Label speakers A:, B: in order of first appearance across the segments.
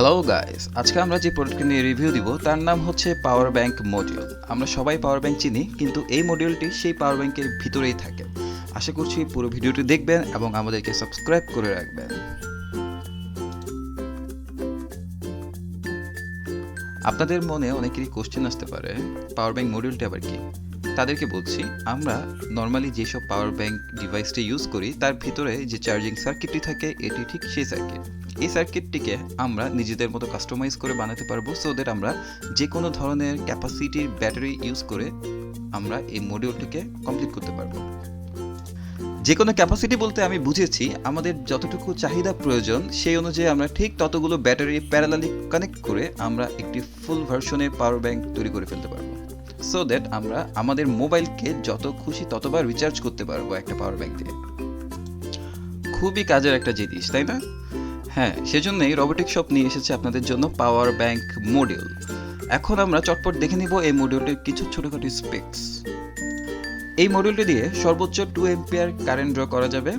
A: Hello guys আজকে আমরা যে প্রোডাক্টটি নিয়ে রিভিউ দিব, তার নাম হচ্ছে পাওয়ার ব্যাংক মডিউল আমরা সবাই পাওয়ার ব্যাংক চিনি, কিন্তু এই মডিউলটি সেই পাওয়ার ব্যাংকের ভিতরেই থাকে। আশা করছি পুরো ভিডিওটি দেখবেন এবং আমাদেরকে সাবস্ক্রাইব করে রাখবেন। আপনাদের মনে অনেকেরই কোশ্চেন আসতে পারে পাওয়ার ব্যাংক মডিউলটি আবার কি? তাদেরকে বলছি, আমরা নর্মালি যেসব পাওয়ার ব্যাংক ডিভাইসটি ইউজ করি, তার ভিতরে যে চার্জিং সার্কিটটি থাকে, এটি ঠিক সেই সার্কিট এই সার্কিটটিকে আমরা নিজেদের মতো কাস্টমাইজ করে বানাতে পারব সো দ্যাট আমরা যে কোনো ধরনের ক্যাপাসিটির ব্যাটারি ইউজ করে আমরা এই মডিউলটিকে কমপ্লিট করতে পারব। যে কোনো ক্যাপাসিটি বলতে আমি বুঝেছি, আমাদের যতটুকু চাহিদা প্রয়োজন, সেই অনুযায়ী আমরা ঠিক ততগুলো ব্যাটারি প্যারালালি কানেক্ট করে আমরা একটি ফুল ভার্সনের পাওয়ার ব্যাংক তৈরি করে ফেলতে পারব। সো দ্যাট আমরা আমাদের মোবাইলকে যত খুশি ততবার রিচার্জ করতে পারব একটা পাওয়ার ব্যাংক দিয়ে। খুবই কাজের একটা জিনিস, তাই না? হ্যাঁ সেজন্যই রোবোটিক শপ নিয়ে এসেছে আপনাদের জন্য পাওয়ার ব্যাংক মডিউল এখন আমরা চটপট দেখে নিব এই মডিউলটির কিছু ছোটোখাটো স্পেক্স এই মডিউলটি দিয়ে সর্বোচ্চ টু এম্পিয়ার কারেন্ট ড্র করা যাবে।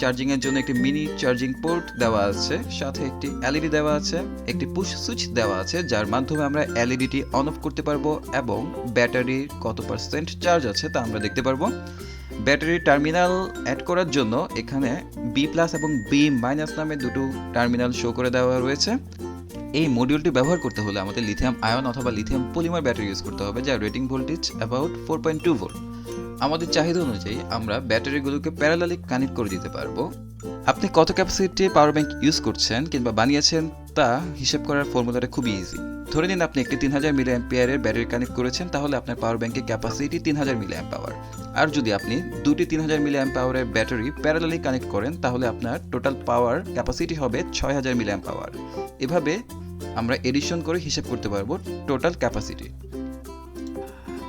A: চার্জিং এর জন্য একটি মিনি চার্জিং পোর্ট দেওয়া আছে, সাথে একটি এলইডি দেওয়া আছে, একটি পুশ সুইচ দেওয়া আছে, যার মাধ্যমে আমরা এলইডিটি অন অফ করতে পারব এবং ব্যাটারির কত পার্সেন্ট চার্জ আছে তা আমরা দেখতে পারব। ব্যাটারি টার্মিনাল অ্যাড করার জন্য এখানে বি প্লাস এবং বি মাইনাস নামে দুটো টার্মিনাল শো করে দেওয়া রয়েছে। এই মডিউলটি ব্যবহার করতে হলে আমাদের লিথিয়াম আয়ন অথবা লিথিয়াম পলিমার ব্যাটারি ইউজ করতে হবে, যার rating voltage about four point two volt আমাদের চাহিদা অনুযায়ী আমরা ব্যাটারিগুলোকে প্যারালালি কানেক্ট করে দিতে পারব। আপনি কত ক্যাপাসিটি পাওয়ার ব্যাংক ইউজ করছেন কিংবা বানিয়েছেন তা হিসেব করার ফর্মুলাটা খুবই ইজি ধরে নিন আপনি একটি তিন হাজার মিলি অ্যাম্পিয়ারের ব্যাটারি কানেক্ট করেছেন, তাহলে আপনার পাওয়ার ব্যাংকের ক্যাপাসিটি তিন হাজার মিলি পাওয়ার আর যদি আপনি দুটি তিন হাজার মিলি পাওয়ারের ব্যাটারি প্যারালালি কানেক্ট করেন, তাহলে আপনার টোটাল পাওয়ার ক্যাপাসিটি হবে ছয় হাজার মিলি পাওয়ার এভাবে আমরা এডিশন করে হিসেব করতে পারব টোটাল ক্যাপাসিটি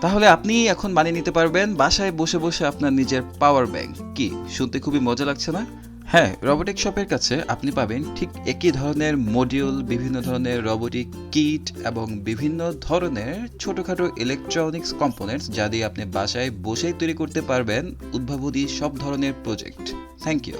A: তাহলে আপনি এখন মানিয়ে নিতে পারবেন বাসায় বসে বসে আপনার নিজের পাওয়ার ব্যাংক কি, শুনতে খুবই মজা লাগছে না? হ্যাঁ রবোটিক শপের কাছে আপনি পাবেন ঠিক একই ধরনের মডিউল বিভিন্ন ধরনের রবোটিক কিট এবং বিভিন্ন ধরনের ছোটখাটো ইলেকট্রনিক্স কম্পোনেন্টস যা দিয়ে আপনি বাসায় বসেই তৈরি করতে পারবেন উদ্ভাবনী সব ধরনের প্রজেক্ট থ্যাংক ইউ